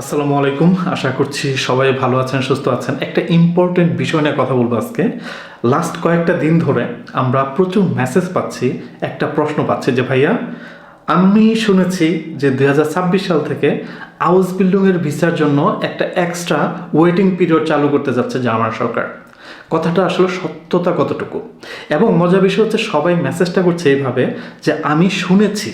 আসসালামু আলাইকুম। আশা করছি সবাই ভালো আছেন, সুস্থ আছেন। একটা ইম্পর্টেন্ট বিষয় নিয়ে কথা বলব আজকে। লাস্ট কয়েকটা দিন ধরে আমরা প্রচুর মেসেজ পাচ্ছি, একটা প্রশ্ন পাচ্ছি যে, ভাইয়া, আমি শুনেছি যে দু হাজার ছাব্বিশ সাল থেকে হাউস বিল্ডিংয়ের ভিসার জন্য একটা এক্সট্রা ওয়েটিং পিরিয়ড চালু করতে যাচ্ছে জার্মান সরকার। কথাটা আসলে সত্যতা কতটুকু? এবং মজার বিষয় হচ্ছে সবাই মেসেজটা করছে এইভাবে যে, আমি শুনেছি।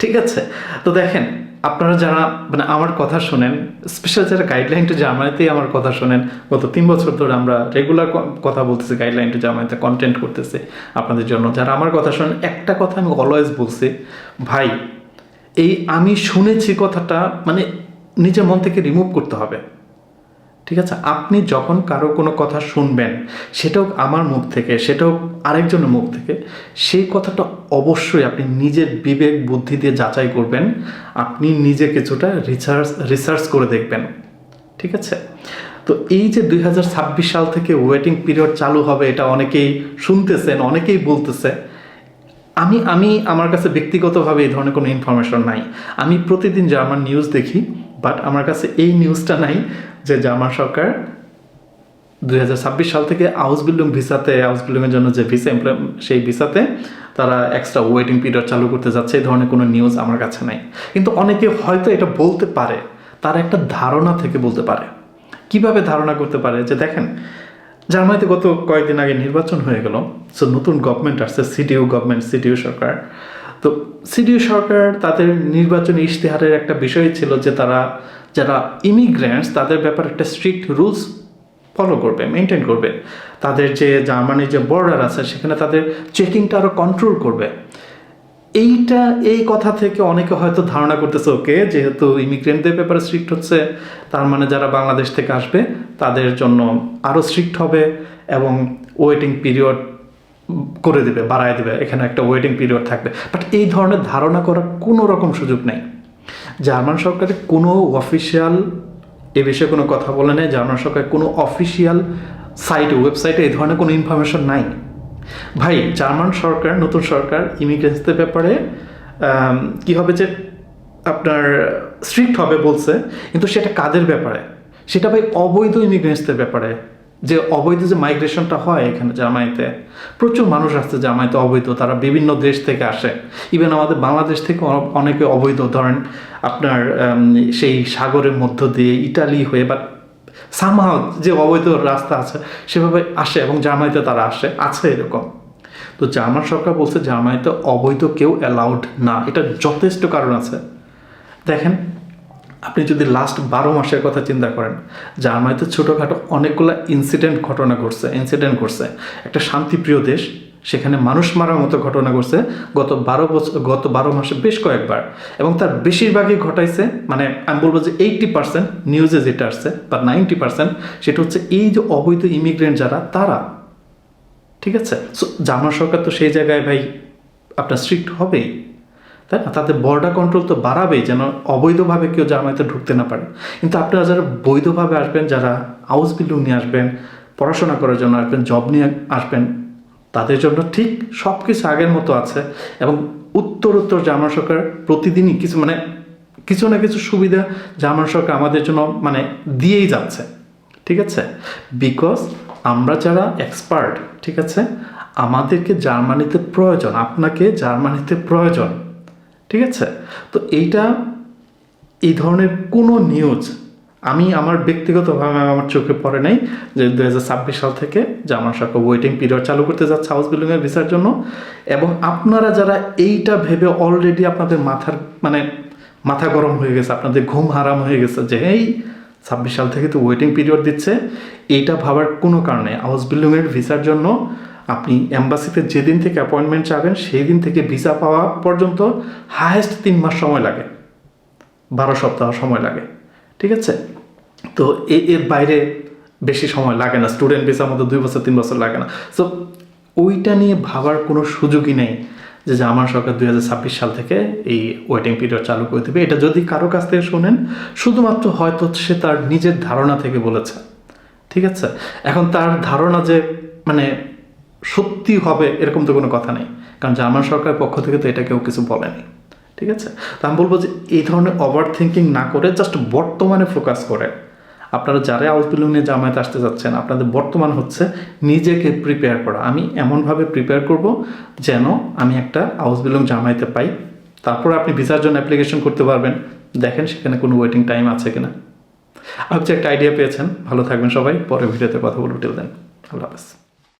ঠিক আছে? তো দেখেন আপনারা যারা মানে আমার কথা শোনেন স্পেশাল যারা গাইডলাইন টু জার্মানিতেই আমার কথা শোনেন, গত তিন বছর ধরে আমরা রেগুলার কথা বলতেছি গাইডলাইন টু জার্মানিতে কন্টেন্ট করতেছে আপনাদের জন্য। যারা আমার কথা শোনেন, একটা কথা আমি অলওয়েজ বলছি, ভাই, এই আমি শুনেছি কথাটা মানে নিজের মন থেকে রিমুভ করতে হবে। ঠিক আছে? আপনি যখন কারও কোনো কথা শুনবেন, সেটাও আমার মুখ থেকে, সেটাও আরেকজনের মুখ থেকে, সেই কথাটা অবশ্যই আপনি নিজের বিবেক, বুদ্ধি দিয়ে যাচাই করবেন। আপনি নিজে কিছুটা রিসার্চ রিসার্চ করে দেখবেন। ঠিক আছে? তো এই যে দুই হাজার ছাব্বিশ সাল থেকে ওয়েটিং পিরিয়ড চালু হবে, এটা অনেকেই শুনতেছেন, অনেকেই বলতেছে। আমি আমি, আমার কাছে ব্যক্তিগতভাবে এই ধরনের কোনো ইনফরমেশন নাই। আমি প্রতিদিন জার্মান নিউজ দেখি বাট আমার কাছে এই নিউজটা নাই যে জার্মান সরকার দুই হাজার ছাব্বিশ সাল থেকে হাউস বিল্ডিং ভিসাতে হাউস বিল্ডিংয়ের জন্য যে ভিসা সেই ভিসাতে তারা এক্সট্রা ওয়েটিং পিরিয়ড চালু করতে যাচ্ছে। এই ধরনের কোনো নিউজ আমার কাছে নাই। কিন্তু অনেকে হয়তো এটা বলতে পারে, তার একটা ধারণা থেকে বলতে পারে। কীভাবে ধারণা করতে পারে? যে দেখেন, জার্মানিতে গত কয়েকদিন আগে নির্বাচন হয়ে গেল। সো নতুন গভর্নমেন্ট আসছে সিডিও গভর্নমেন্ট সিডিও সরকার। তো সিডিও সরকার তাদের নির্বাচনী ইশতেহারের একটা বিষয় ছিল যে তারা, যারা ইমিগ্রেন্টস তাদের ব্যাপারে একটা স্ট্রিক্ট রুলস ফলো করবে মেনটেন করবে। তাদের যে জার্মানির যে বর্ডার আছে, সেখানে তাদের চেকিংটা আরও কন্ট্রোল করবে। এইটা, এই কথা থেকে অনেকে হয়তো ধারণা করতেছে, ওকে, যেহেতু ইমিগ্রেন্টদের ব্যাপারে স্ট্রিক্ট হচ্ছে, তার মানে যারা বাংলাদেশ থেকে আসবে, তাদের জন্য আরও স্ট্রিক্ট হবে এবং ওয়েটিং পিরিয়ড করে দেবে, বাড়ায় দেবে। এখানে একটা ওয়েটিং পিরিয়ড থাকবে। বাট এই ধরনের ধারণা করার কোনো রকম সুযোগ নেই। জার্মান সরকারের কোনো অফিসিয়াল এ বিষয়ে কোনো কথা বলে নেই, জার্মান সরকারের কোনো অফিসিয়াল সাইটে, ওয়েবসাইটে এই ধরনের কোনো ইনফরমেশন নাই। ভাই, জার্মান সরকার, নতুন সরকার ইমিগ্রেন্সদের ব্যাপারে কি হবে যে আপনার স্ট্রিক্ট হবে বলছে, কিন্তু সেটা কাদের ব্যাপারে? সেটা ভাই অবৈধ ইমিগ্রেন্টসদের ব্যাপারে। যে অবৈধ যে মাইগ্রেশনটা হয় এখানে জামাইতে প্রচুর মানুষ আসছে জামাইতে অবৈধ, তারা বিভিন্ন দেশ থেকে আসে। ইভেন আমাদের বাংলাদেশ থেকে অনেকে অবৈধ, ধরেন আপনার সেই সাগরের মধ্য দিয়ে ইটালি হয়ে বা সামহাও যে অবৈধ রাস্তা আছে, সেভাবে আসে এবং জামাইতে তারা আসে, আছে এরকম। তো জার্মান সরকার বলছে জার্মানিতে অবৈধ কেউ অ্যালাউড না। এটা যথেষ্ট কারণ আছে। দেখেন আপনি যদি লাস্ট বারো মাসের কথা চিন্তা করেন, জার্মানিতে ছোটোখাটো অনেকগুলো ইনসিডেন্ট ঘটনা ঘটছে ইনসিডেন্ট ঘটছে। একটা শান্তিপ্রিয় দেশ, সেখানে মানুষ মারার মতো ঘটনা ঘটছে গত বারো বছর গত বারো মাসে বেশ কয়েকবার। এবং তার বেশিরভাগই ঘটাইছে মানে আমি বলব যে এইটটি পার্সেন্ট নিউজে যেটা আসছে, বা নাইনটি পার্সেন্ট সেটা হচ্ছে এই যে অবৈধ ইমিগ্রেন্ট যারা, তারা। ঠিক আছে? সো জার্মান সরকার তো সেই জায়গায় ভাই আপনার স্ট্রিক্ট হবেই। তাই না? তাদের বর্ডার কন্ট্রোল তো বাড়াবেই যেন অবৈধভাবে কেউ জার্মানিতে ঢুকতে না পারে। কিন্তু আপনারা যারা বৈধভাবে আসবেন, যারা হাউস বিল্ডিং নিয়ে আসবেন, পড়াশোনা করার জন্য আসবেন জব নিয়ে আসবেন, তাদের জন্য ঠিক সব কিছু আগের মতো আছে এবং উত্তর উত্তর জার্মান সরকার প্রতিদিনই কিছু মানে কিছু না কিছু সুবিধা জার্মান সরকার আমাদের জন্য মানে দিয়েই যাচ্ছে। ঠিক আছে? বিকজ আমরা যারা এক্সপার্ট ঠিক আছে? আমাদেরকে জার্মানিতে প্রয়োজন, আপনাকে জার্মানিতে প্রয়োজন। ঠিক আছে? তো এইটা এই ধরনের কোনো নিউজ আমি আমার ব্যক্তিগতভাবে আমার চোখে পড়ে নাই যে দু হাজার ছাব্বিশ সাল থেকে জার্মান সরকার ওয়েটিং পিরিয়ড চালু করতে যাচ্ছে হাউস বিল্ডিংয়ের ভিসার জন্য এবং আপনারা যারা এইটা ভেবে অলরেডি আপনাদের মাথার মানে মাথা গরম হয়ে গেছে, আপনাদের ঘুম হারাম হয়ে গেছে যে এই ছাব্বিশ সাল থেকে তো ওয়েটিং পিরিয়ড দিচ্ছে, এইটা ভাবার কোনো কারণে হাউস বিল্ডিংয়ের ভিসার জন্য আপনি এম্বাসিতে যেদিন থেকে অ্যাপয়েন্টমেন্ট চাবেন সেই দিন থেকে ভিসা পাওয়া পর্যন্ত হায়েস্ট তিন মাস সময় লাগে। বারো সপ্তাহ সময় লাগে। ঠিক আছে? তো এর বাইরে বেশি সময় লাগে না। স্টুডেন্ট ভিসার মতো দুই বছর, তিন বছর লাগে না। সো ওইটা নিয়ে ভাবার কোনো সুযোগই নেই যে আমার সরকার দুই হাজার ছাব্বিশ সাল থেকে এই ওয়েটিং পিরিয়ড চালু করে দেবে। এটা যদি কারও কাছ থেকে শোনেন, শুধুমাত্র হয়তো সে তার নিজের ধারণা থেকে বলেছে। ঠিক আছে? এখন তার ধারণা যে মানে সত্যি হবে এরকম তো কোনো কথা নেই। কারণ জার্মান সরকারের পক্ষ থেকে তো এটা কেউ কিছু বলেনি। ঠিক আছে? তা আমি বলব যে এই ধরনের ওভার থিঙ্কিং না করে জাস্ট বর্তমানে ফোকাস করে আপনারা যারা হাউস বিল্ডিং নিয়ে জামায়াতে আসতে যাচ্ছেন, আপনাদের বর্তমান হচ্ছে নিজেকে প্রিপেয়ার করা। আমি এমনভাবে প্রিপেয়ার করব যেন আমি একটা হাউস বিল্ডিং জামায়াতে পাই। তারপর আপনি ভিসার জন্য অ্যাপ্লিকেশন করতে পারবেন। দেখেন সেখানে কোনো ওয়েটিং টাইম আছে কিনা। আপনি একটা আইডিয়া পেয়েছেন। ভালো থাকবেন সবাই। পরে ভিডিওতে কথা টিল দেন আল্লাহ হাফেজ।